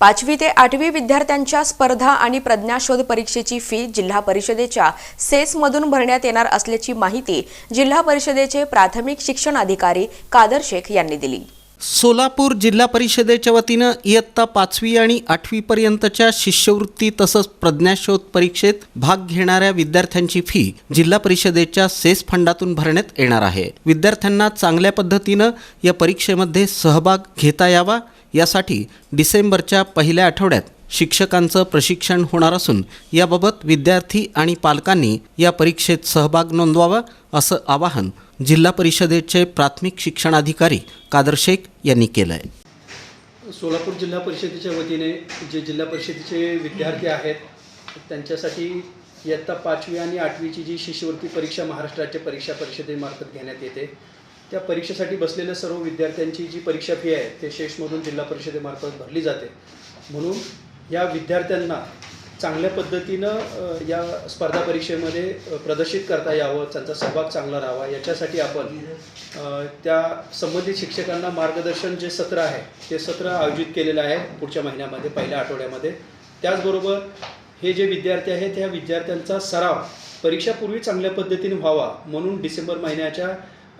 पाचवी ते आठवी विद्यार्थ्यांच्या स्पर्धा आणि प्रज्ञाशोध परीक्षेची फी जिल्हा परिषदेच्या सेसमधून भरण्यात येणार असल्याची माहिती जिल्हा परिषदेचे प्राथमिक शिक्षण अधिकारी कादर शेख यांनी दिली. सोलापूर जिल्हा परिषदेच्या वतीनं इयत्ता पाचवी आणि आठवीपर्यंतच्या शिष्यवृत्ती तसंच प्रज्ञाशोध परीक्षेत भाग घेणाऱ्या विद्यार्थ्यांची फी जिल्हा परिषदेच्या सेस फंडातून भरण्यात येणार आहे. विद्यार्थ्यांना चांगल्या पद्धतीनं या परीक्षेमध्ये सहभाग घेता यावा यासाठी डिसेंबरच्या पहिल्या आठवड्यात शिक्षकांचं प्रशिक्षण होणार असून याबाबत विद्यार्थी आणि पालकांनी या परीक्षेत सहभाग नोंदवावा असं आवाहन जिल्हा परिषदेचे प्राथमिक शिक्षणाधिकारी कादर शेख यांनी केलं आहे सोलापूर जिल्हा परिषदेच्या वतीने जे जिल्हा परिषदेचे विद्यार्थी आहेत त्यांच्यासाठी इयत्ता पाचवी आणि आठवीची जी शिष्यवृत्ती परीक्षा महाराष्ट्र राज्य परीक्षा परिषदेमार्फत घेण्यात येते त्या परीक्षेसाठी बसलेल्या सर्व विद्यार्थ्यांची जी परीक्षा फी आहे ते शेषमधून जिल्हा परिषदेमार्फत भरली जाते. म्हणून या विद्यार्थ्यांना चांगल्या पद्धतीनं या स्पर्धा परीक्षेमध्ये प्रदर्शित करता यावं त्यांचा सहभाग चांगला राहावा याच्यासाठी आपण त्या संबंधित शिक्षकांना मार्गदर्शन जे सत्र आहे ते सत्र आयोजित केलेलं आहे पुढच्या महिन्यामध्ये पहिल्या आठवड्यामध्ये. त्याचबरोबर हे जे विद्यार्थी आहेत ह्या विद्यार्थ्यांचा सराव परीक्षापूर्वी चांगल्या पद्धतीने व्हावा म्हणून डिसेंबर महिन्याच्या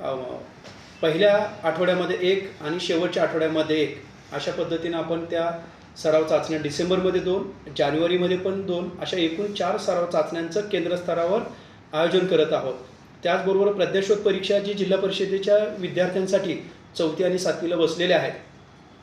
पहिल्या आठवड्यामध्ये एक आणि शेवटच्या आठवड्यामध्ये एक. अशा पद्धतीनं आपण त्या सराव चाचण्या डिसेंबरमध्ये दोन जानेवारीमध्ये पण दोन अशा एकूण चार सराव चाचण्यांचं केंद्रस्तरावर आयोजन करत आहोत. त्याचबरोबर प्रज्ञाशोध परीक्षा जी जिल्हा परिषदेच्या विद्यार्थ्यांसाठी चौथी आणि सातवीला बसलेल्या आहेत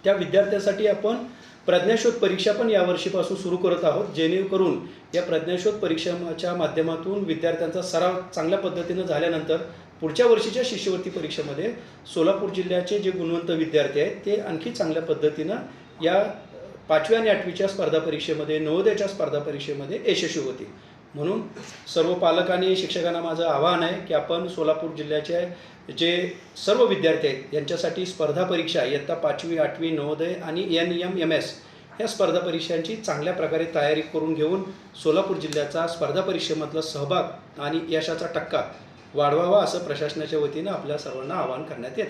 त्या विद्यार्थ्यांसाठी आपण प्रज्ञाशोध परीक्षा पण यावर्षीपासून सुरू करत आहोत जेणेकरून या प्रज्ञाशोध परीक्षाच्या माध्यमातून विद्यार्थ्यांचा सराव चांगल्या पद्धतीनं झाल्यानंतर पुढच्या वर्षीच्या शिष्यवृत्ती परीक्षेमध्ये सोलापूर जिल्ह्याचे जे गुणवंत विद्यार्थी आहेत ते आणखी चांगल्या पद्धतीनं या पाचवी आणि आठवीच्या स्पर्धा परीक्षेमध्ये नवोदयाच्या स्पर्धा परीक्षेमध्ये यशस्वी होतील. म्हणून सर्व पालक आणि शिक्षकांना माझं आवाहन आहे की आपण सोलापूर जिल्ह्याचे जे सर्व विद्यार्थी आहेत यांच्यासाठी स्पर्धा परीक्षा इयत्ता पाचवी आठवी नवोदय आणि एन एम एम एस या स्पर्धा परीक्षांची चांगल्या प्रकारे तयारी करून घेऊन सोलापूर जिल्ह्याचा स्पर्धा परीक्षेमधला सहभाग आणि यशाचा टक्का वाढवावा असं प्रशासनाच्या वतीनं आपल्या सर्वांना आवाहन करण्यात येत